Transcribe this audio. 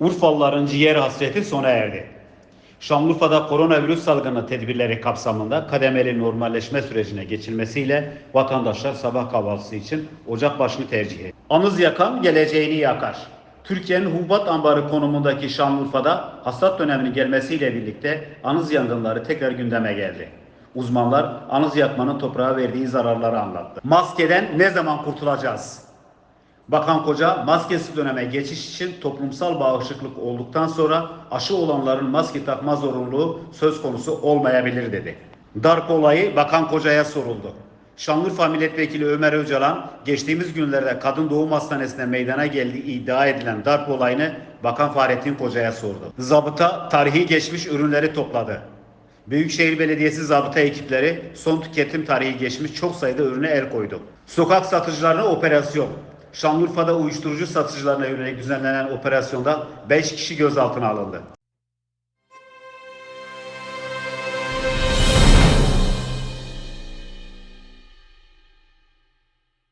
Urfalıların ciğer hasreti sona erdi. Şanlıurfa'da koronavirüs salgını tedbirleri kapsamında kademeli normalleşme sürecine geçilmesiyle vatandaşlar sabah kahvaltısı için ocak başını tercih etti. Anız yakan geleceğini yakar. Türkiye'nin hububat ambarı konumundaki Şanlıurfa'da hasat döneminin gelmesiyle birlikte anız yangınları tekrar gündeme geldi. Uzmanlar anız yakmanın toprağa verdiği zararları anlattı. Maskeden ne zaman kurtulacağız? Bakan Koca maskesiz döneme geçiş için toplumsal bağışıklık olduktan sonra aşı olanların maske takma zorunluluğu söz konusu olmayabilir dedi. Darp olayı Bakan Koca'ya soruldu. Şanlıurfa Milletvekili Ömer Öcalan geçtiğimiz günlerde kadın doğum hastanesine meydana geldiği iddia edilen darp olayını Bakan Fahrettin Koca'ya sordu. Zabıta tarihi geçmiş ürünleri topladı. Büyükşehir Belediyesi zabıta ekipleri son tüketim tarihi geçmiş çok sayıda ürüne el koydu. Sokak satıcılarına operasyon. Şanlıurfa'da uyuşturucu satıcılarına yönelik düzenlenen operasyonda 5 kişi gözaltına alındı.